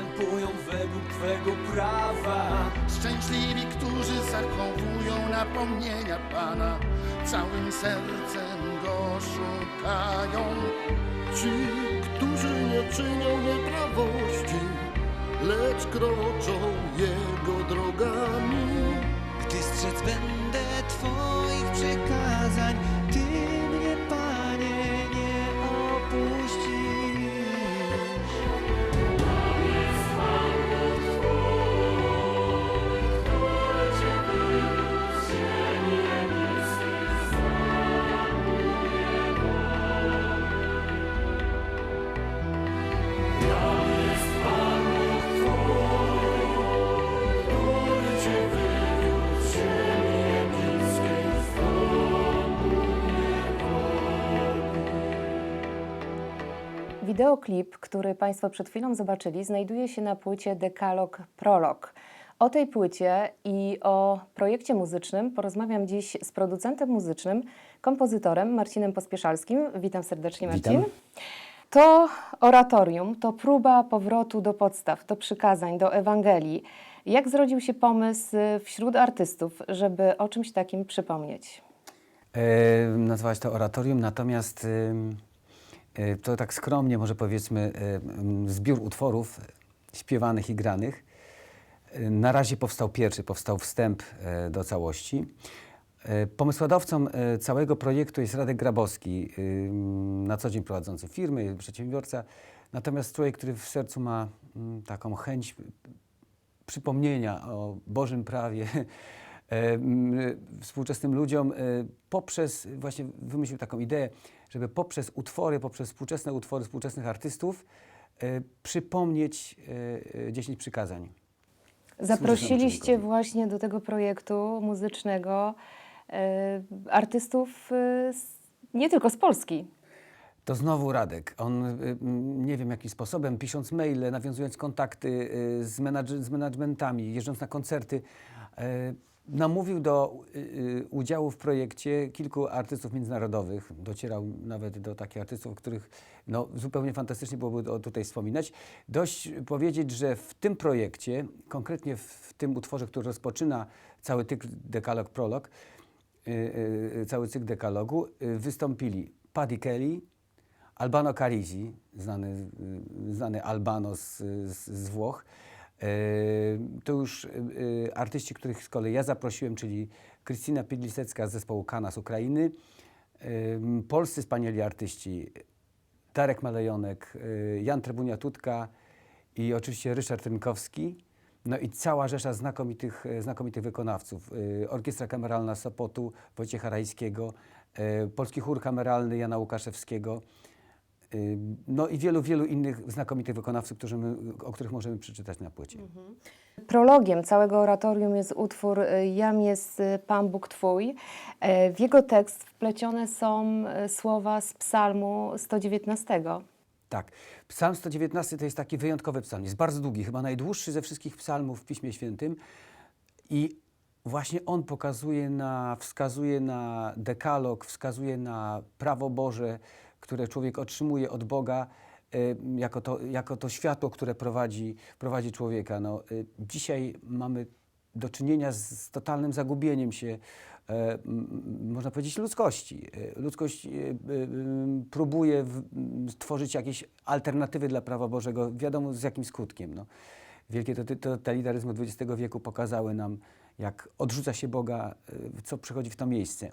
Postępują według Twego prawa. Szczęśliwi, którzy zachowują napomnienia Pana, całym sercem Go szukają. Ci, którzy nie czynią nieprawości, lecz kroczą Jego drogami. Gdy strzec będę Twoich przykazań, Wideoklip, który Państwo przed chwilą zobaczyli, znajduje się na płycie Dekalog Prolog. O tej płycie i o projekcie muzycznym porozmawiam dziś z producentem muzycznym, kompozytorem Marcinem Pospieszalskim. Witam serdecznie, Marcin. Witam. To oratorium, to próba powrotu do podstaw, do przykazań, do Ewangelii. Jak zrodził się pomysł wśród artystów, żeby o czymś takim przypomnieć? E, nazwałaś to oratorium, natomiast to tak skromnie może powiedzmy e, m, zbiór utworów śpiewanych i granych. E, Na razie powstał pierwszy, powstał wstęp do całości. Pomysłodawcą całego projektu jest Radek Grabowski, ym, na co dzień prowadzący firmy, przedsiębiorca, natomiast człowiek, który w sercu ma mm, taką chęć przypomnienia o Bożym prawie współczesnym ludziom e, poprzez, właśnie wymyślił taką ideę, żeby poprzez utwory, poprzez współczesne utwory współczesnych artystów e, przypomnieć e, e, 10 przykazań. Zaprosiliście właśnie do tego projektu muzycznego e, artystów e, nie tylko z Polski. To znowu Radek. On, nie wiem jakim sposobem, pisząc maile, nawiązując kontakty z, menadż- z managementami, jeżdżąc na koncerty, namówił do y, y, udziału w projekcie kilku artystów międzynarodowych. Docierał nawet do takich artystów, których no, zupełnie fantastycznie byłoby tutaj wspominać. Dość powiedzieć, że w tym projekcie, konkretnie w tym utworze, który rozpoczyna cały cykl Dekalog Prolog, y, cały cykl dekalogu, wystąpili Paddy Kelly, Albano Carisi, znany, znany Albano z, z, z Włoch. Y, To już y, y, artyści, których z kolei ja zaprosiłem, czyli Krystyna Pidlisecka z zespołu Kana z Ukrainy, polscy wspaniali artyści Darek Malejonek, Jan Trebunia-Tutka i oczywiście Ryszard Rynkowski. No i cała rzesza znakomitych, znakomitych wykonawców. Orkiestra Kameralna Sopotu Wojciecha Rajskiego, Polski Chór Kameralny Jana Łukaszewskiego. Y, No i wielu, wielu innych znakomitych wykonawców, którzy my, o których możemy przeczytać na płycie. Prologiem całego oratorium jest utwór e, Jam jest e, Pan Bóg Twój. E, W jego tekst wplecione są słowa z psalmu 119. Tak. Psalm 119 to jest taki wyjątkowy psalm. Jest bardzo długi, chyba najdłuższy ze wszystkich psalmów w Piśmie Świętym. I właśnie on pokazuje na, wskazuje na dekalog, wskazuje na prawo Boże, które człowiek otrzymuje od Boga y, jako to, jako to światło, które prowadzi, prowadzi człowieka. No, y, dzisiaj mamy do czynienia z, totalnym zagubieniem się, e, można powiedzieć, ludzkości. E, Ludzkość e, próbuje stworzyć jakieś alternatywy dla prawa Bożego, wiadomo z jakim skutkiem. No. Wielkie totalitaryzmy XX wieku pokazały nam, jak odrzuca się Boga, co przychodzi w to miejsce.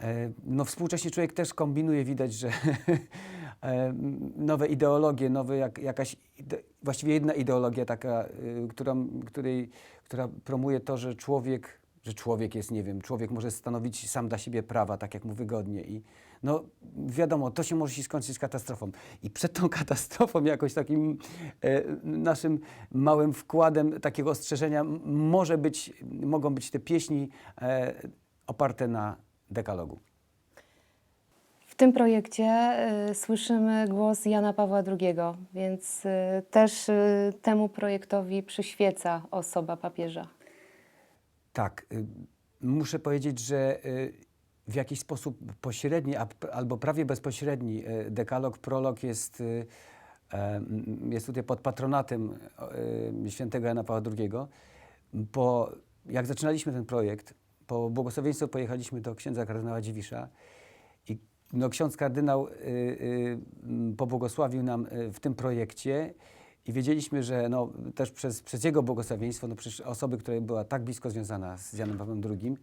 E, No, współcześnie człowiek też kombinuje, widać, że e, nowe ideologie, nowe jak, jakaś, właściwie jedna ideologia taka, y, która, której, która promuje to, że człowiek, że człowiek jest, nie wiem, człowiek może stanowić sam dla siebie prawa, tak jak mu wygodnie i no wiadomo, to się może się skończyć katastrofą. I przed tą katastrofą jakoś takim e, naszym małym wkładem takiego ostrzeżenia może być, mogą być te pieśni e, oparte na dekalogu. W tym projekcie y, słyszymy głos Jana Pawła II, więc y, też y, temu projektowi przyświeca osoba papieża. Tak, y, muszę powiedzieć, że y, w jakiś sposób pośredni albo prawie bezpośredni y, dekalog, prolog jest, y, em, jest tutaj pod patronatem y, świętego Jana Pawła II. Bo jak zaczynaliśmy ten projekt, po błogosławieństwo pojechaliśmy do księdza kardynała Dziwisza i no, ksiądz kardynał y, y, m, pobłogosławił nam y, w tym projekcie i wiedzieliśmy, że no, też przez, przez jego błogosławieństwo, no przecież osoby, która była tak blisko związana z Janem Pawłem II,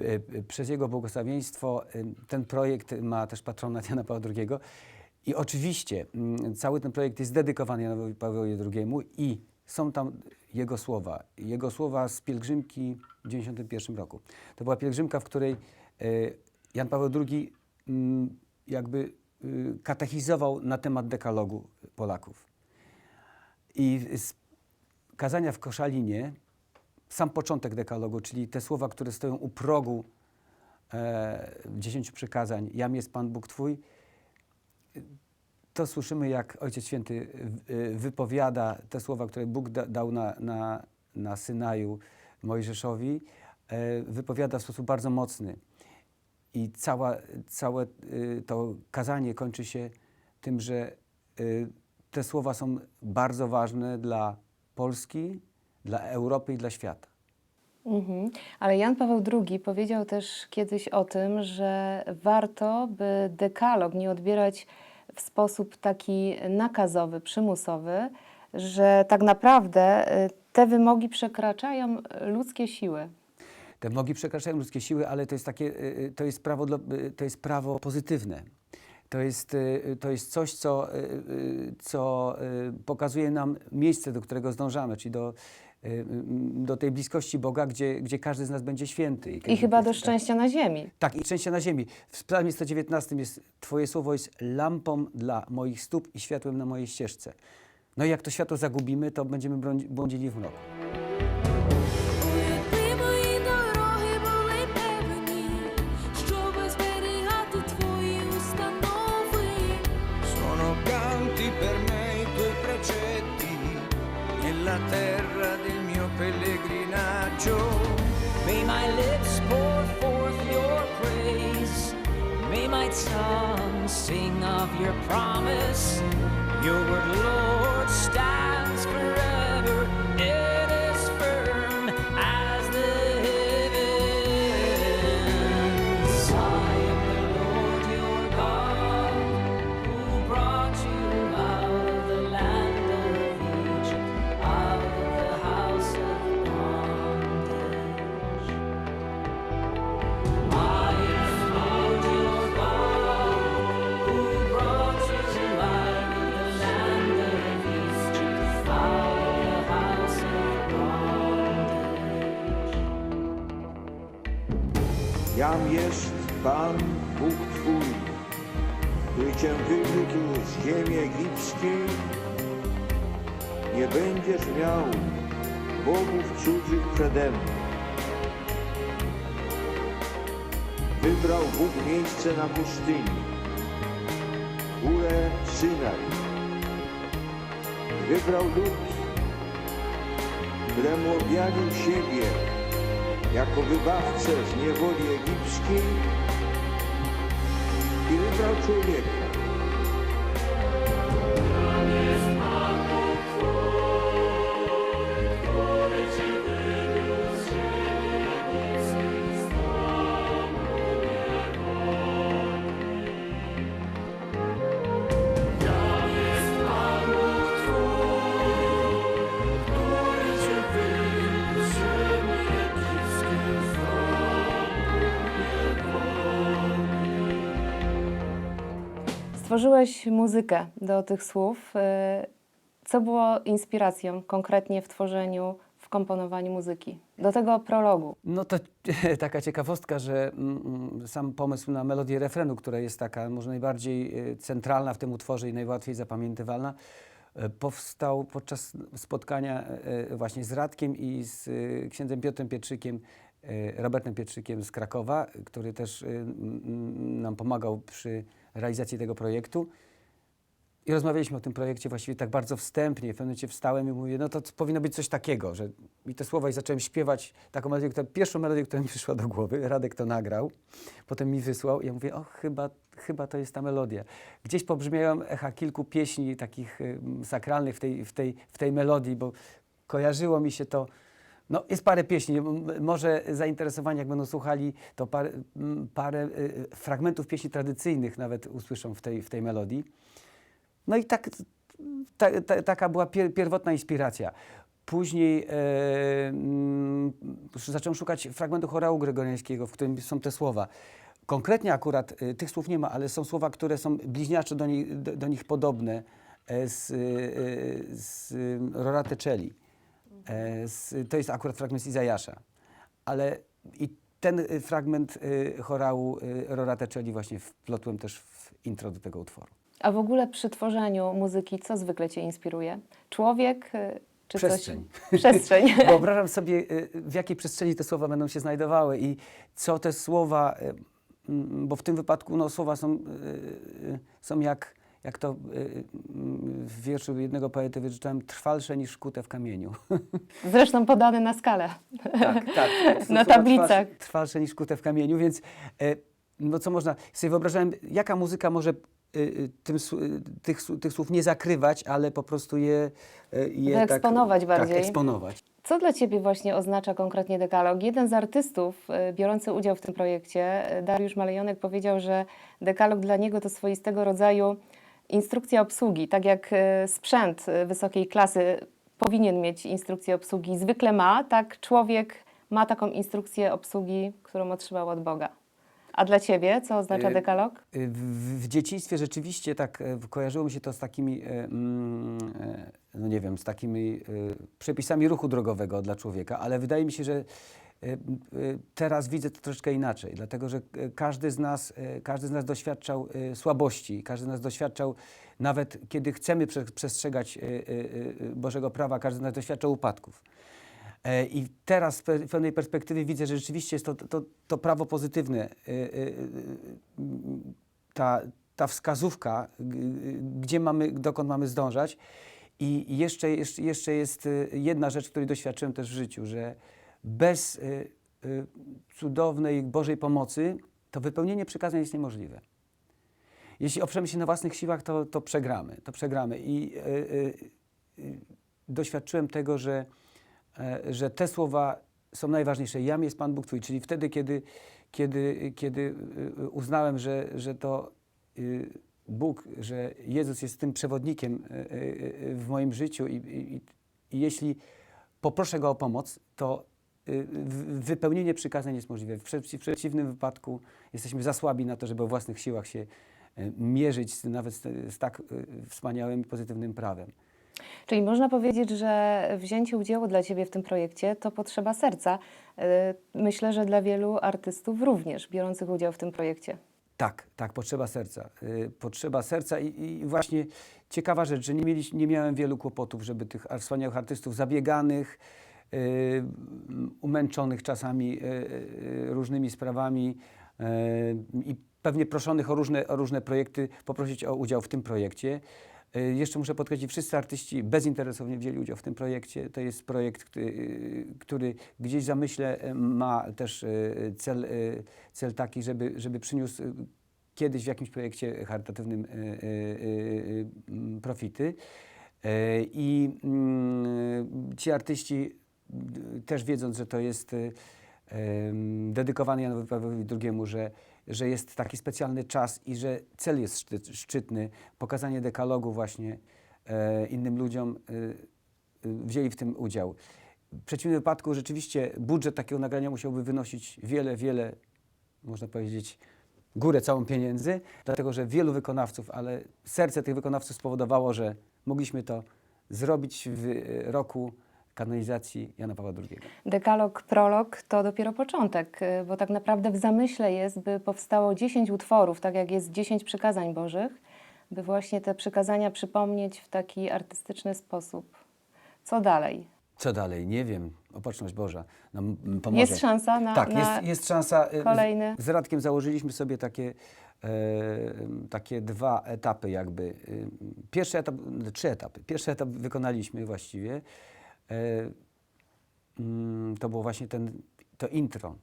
y, y, przez jego błogosławieństwo ten projekt ma też patronat Jana Pawła II. I oczywiście mm, cały ten projekt jest dedykowany Janowi Pawłowi II i są tam jego słowa. Jego słowa z pielgrzymki w 1991 roku. To była pielgrzymka, w której y, Jan Paweł II mm, jakby y, katechizował na temat dekalogu Polaków. I z kazania w Koszalinie, sam początek dekalogu, czyli te słowa, które stoją u progu e, dziesięciu przykazań, jam jest Pan Bóg Twój, to słyszymy, jak Ojciec Święty y, wypowiada te słowa, które Bóg da, dał na, na, na Synaju Mojżeszowi, e, wypowiada w sposób bardzo mocny. I cała, całe y, to kazanie kończy się tym, że y, te słowa są bardzo ważne dla Polski, dla Europy i dla świata. Mhm. Ale Jan Paweł II powiedział też kiedyś o tym, że warto, by dekalog nie odbierać w sposób taki nakazowy, przymusowy, że tak naprawdę y, te wymogi przekraczają ludzkie siły. Te wymogi przekraczają ludzkie siły, ale to jest, takie, y, y, to jest, prawo, to jest prawo pozytywne. To jest, to jest coś, co, co pokazuje nam miejsce, do którego zdążamy, czyli do, do tej bliskości Boga, gdzie, gdzie każdy z nas będzie święty. I chyba do Tak. szczęścia na ziemi. Tak, i szczęścia na ziemi. W Psalmie 119 jest Twoje słowo jest lampą dla moich stóp i światłem na mojej ścieżce. No i jak to światło zagubimy, to będziemy błądzili w mroku. Sing of your promise. Your word, Lord, wywiódł z ziemi egipskiej. Nie będziesz miał bogów cudzych przede mną. Wybrał Bóg miejsce na pustyni, górę Synaj. Wybrał lud, któremu objawił siebie jako wybawcę z niewoli egipskiej i Tworzyłeś muzykę do tych słów. Y, Co było inspiracją konkretnie w tworzeniu, w komponowaniu muzyki? Do tego prologu. No to taka ciekawostka, że mm, mm, sam pomysł na melodię refrenu, która jest taka może najbardziej e, centralna w tym utworze i najłatwiej zapamiętywalna, e, powstał podczas spotkania właśnie z Radkiem i z księdzem Piotrem Pietrzykiem, Robertem Pietrzykiem z Krakowa, który też nam pomagał przy realizacji tego projektu. I rozmawialiśmy o tym projekcie właściwie tak bardzo wstępnie. W pewnym momencie wstałem i mówię, no to powinno być coś takiego, że i te słowa i zacząłem śpiewać taką melodię, która, pierwszą melodię, która mi przyszła do głowy. Radek to nagrał, potem mi wysłał i ja mówię, o chyba, chyba to jest ta melodia. Gdzieś pobrzmiają echa kilku pieśni takich y, sakralnych w tej, w, tej, w tej melodii, bo kojarzyło mi się to no, jest parę pieśni. Może zainteresowani, jak będą słuchali, to parę, parę y, fragmentów pieśni tradycyjnych nawet usłyszą w tej, w tej melodii. No i tak, ta, ta, taka była pier, pierwotna inspiracja. Później e, mm, zacząłem szukać fragmentu chorału gregoriańskiego, w którym są te słowa. Konkretnie akurat e, tych słów nie ma, ale są słowa, które są bliźniacze do, nich- do, do nich podobne e, z, e, z Rorate Celi. E, z, to jest akurat fragment z Izajasza. Ale i ten e, fragment e, chorału e, Rorate Celi właśnie wplotłem też w intro do tego utworu. A w ogóle przy tworzeniu muzyki, co zwykle Cię inspiruje? Człowiek y, czy Przestrzeń. coś? Przestrzeń. Wyobrażam sobie, y, w jakiej przestrzeni te słowa będą się znajdowały i co te słowa, y, bo w tym wypadku no, słowa są, y, y, są jak, jak to y, mm, w wierszu jednego poety wyczytałem, trwalsze niż kute w kamieniu. Zresztą podane na skalę. tak, tak. Na Słowa tablicach. Trwalsze, trwalsze niż kute w kamieniu, więc e, no co można, sobie wyobrażałem, jaka muzyka może y, y, tym, y, tych, tych słów nie zakrywać, ale po prostu je, y, je Wyeksponować tak, bardziej. Tak, eksponować. Co dla Ciebie właśnie oznacza konkretnie dekalog? Jeden z artystów y, biorący udział w tym projekcie, y, Dariusz Malejonek, powiedział, że dekalog dla niego to swoistego rodzaju instrukcja obsługi. Tak jak y, sprzęt y, wysokiej klasy powinien mieć instrukcję obsługi, zwykle ma, tak człowiek ma taką instrukcję obsługi, którą otrzymał od Boga. A dla Ciebie co oznacza Y, dekalog? W, w dzieciństwie rzeczywiście tak e, kojarzyło mi się to z takimi, e, mm, e, no nie wiem, z takimi e, przepisami ruchu drogowego dla człowieka, ale wydaje mi się, że e, e, teraz widzę to troszeczkę inaczej, dlatego że e, każdy z nas, każdy z nas doświadczał słabości, każdy z nas doświadczał, nawet kiedy chcemy prze, przestrzegać Bożego prawa, każdy z nas doświadczał upadków. E, I teraz z pe- pewnej perspektywy widzę, że rzeczywiście jest to, to, to prawo pozytywne. Ta, ta wskazówka, gdzie mamy, dokąd mamy zdążać. I jeszcze, jeszcze, jest jedna rzecz, której doświadczyłem też w życiu, że bez e, e, cudownej Bożej pomocy to wypełnienie przykazań jest niemożliwe. Jeśli oprzemy się na własnych siłach, to, to przegramy. To przegramy. I e, doświadczyłem tego, że, e, że te słowa są najważniejsze. Jam jest Pan Bóg Twój, czyli wtedy, kiedy, kiedy, kiedy uznałem, że, że to Bóg, że Jezus jest tym przewodnikiem w moim życiu i, i, i jeśli poproszę Go o pomoc, to y, wypełnienie przykazań jest możliwe. W, przeci- w przeciwnym wypadku jesteśmy za słabi na to, żeby o własnych siłach się y, mierzyć z, nawet z, z tak y, wspaniałym i pozytywnym prawem. Czyli można powiedzieć, że wzięcie udziału dla Ciebie w tym projekcie to potrzeba serca. Y, Myślę, że dla wielu artystów również biorących udział w tym projekcie. Tak, tak, potrzeba serca. Y, potrzeba serca i, i właśnie ciekawa rzecz, że nie, mieli, nie miałem wielu kłopotów, żeby tych wspaniałych artystów zabieganych, y, umęczonych czasami y, y, różnymi sprawami y, i pewnie proszonych o różne, o różne projekty, poprosić o udział w tym projekcie. Y, Jeszcze muszę podkreślić, wszyscy artyści bezinteresownie wzięli udział w tym projekcie. To jest projekt, który, gdzieś zamyśle ma też cel, cel taki, żeby, żeby przyniósł kiedyś w jakimś projekcie charytatywnym e, e, e, m, profity. I mm, ci artyści też wiedząc, że to jest em, dedykowany Janowi Pawłowi II, że, że jest taki specjalny czas i że cel jest szczyt, szczytny, pokazanie dekalogu właśnie e, innym ludziom, e, e, wzięli w tym udział. W przeciwnym wypadku rzeczywiście budżet takiego nagrania musiałby wynosić wiele, wiele, można powiedzieć, górę całą pieniędzy, dlatego że wielu wykonawców, ale serce tych wykonawców spowodowało, że mogliśmy to zrobić w roku kanonizacji Jana Pawła II. Dekalog, prolog to dopiero początek, y, bo tak naprawdę w zamyśle jest, by powstało 10 utworów, tak jak jest 10 przykazań Bożych, by właśnie te przykazania przypomnieć w taki artystyczny sposób. Co dalej? Co dalej? Nie wiem. Opatrzność Boża nam m, pomoże. Jest szansa na, tak, na jest, jest szansa. z- kolejny- Z Radkiem założyliśmy sobie takie, e, takie dwa etapy jakby. E, Pierwszy etap, trzy etapy. Pierwszy etap wykonaliśmy właściwie. E, mm, To było właśnie ten, to intro,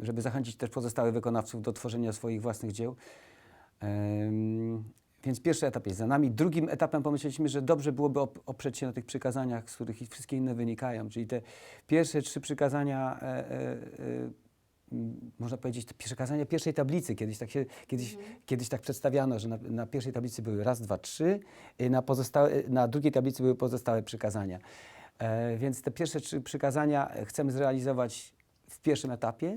żeby zachęcić też pozostałych wykonawców do tworzenia swoich własnych dzieł. Więc pierwszy etap jest za nami. Drugim etapem pomyśleliśmy, że dobrze byłoby op- oprzeć się na tych przykazaniach, z których wszystkie inne wynikają, czyli te pierwsze trzy przykazania, e, e, e, można powiedzieć, te przykazania pierwszej tablicy. Kiedyś tak, się, kiedyś, kiedyś tak przedstawiano, że na, na pierwszej tablicy były raz, dwa, trzy, i na, pozostałe, na drugiej tablicy były pozostałe przykazania. E, więc te pierwsze trzy przykazania chcemy zrealizować w pierwszym etapie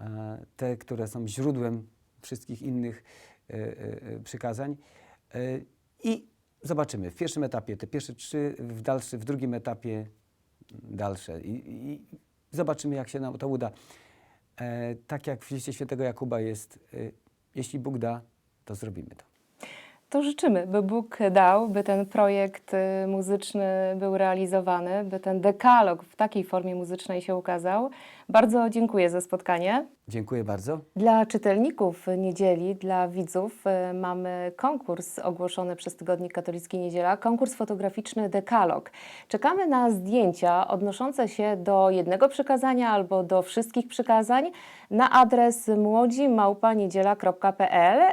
e, te, które są źródłem wszystkich innych e, e, e, przykazań. E, I zobaczymy w pierwszym etapie te pierwsze trzy, w, dalszy, w drugim etapie dalsze. I, i zobaczymy, jak się nam to uda. E, tak jak w liście świętego Jakuba jest, e, jeśli Bóg da, to zrobimy to. To życzymy, by Bóg dał, by ten projekt y, muzyczny był realizowany, by ten dekalog w takiej formie muzycznej się ukazał. Bardzo dziękuję za spotkanie. Dziękuję bardzo. Dla czytelników niedzieli, dla widzów y, mamy konkurs ogłoszony przez Tygodnik Katolicki Niedziela, konkurs fotograficzny Dekalog. Czekamy na zdjęcia odnoszące się do jednego przykazania albo do wszystkich przykazań na adres młodzimałpaniedziela.pl y,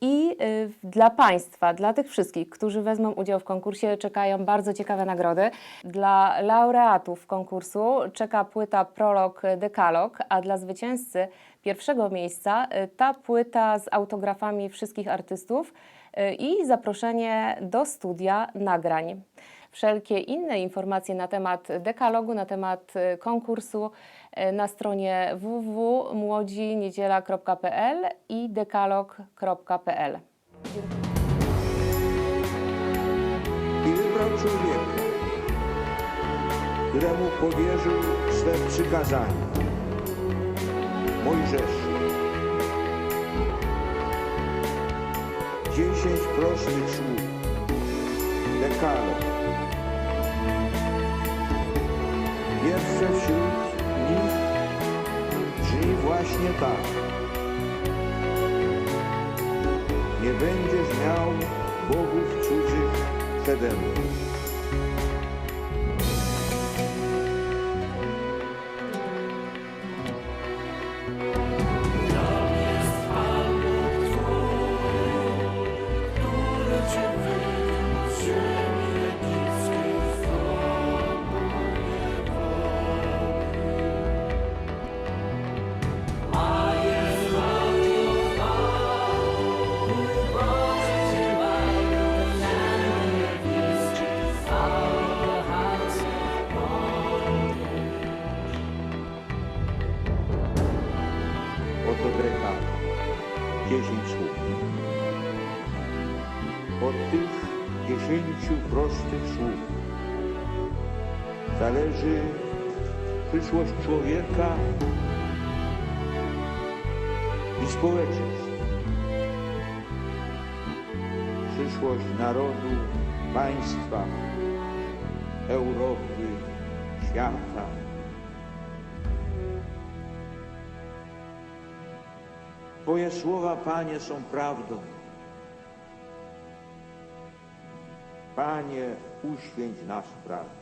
i y, dla Państwa, dla tych wszystkich, którzy wezmą udział w konkursie, czekają bardzo ciekawe nagrody. Dla laureatów konkursu czeka płyta Prolog Dekalog, a dla zwycięzcy pierwszego miejsca y, ta płyta z autografami wszystkich artystów y, i zaproszenie do studia nagrań. Wszelkie inne informacje na temat dekalogu, na temat y, konkursu y, na stronie www.młodziniedziela.pl i dekalog.pl. I wybrał człowieka, któremu powierzył swe przykazania. Mojżeszu. Dziesięć prostych słów. Dekalog. Pierwsze wśród nich brzmi właśnie tak. Nie będziesz miał bogów cudzych przede mną. Zależy przyszłość człowieka i społeczeństw. Przyszłość narodu, państwa, Europy, świata. Twoje słowa, Panie, są prawdą. Panie, uświęć nas w prawdzie.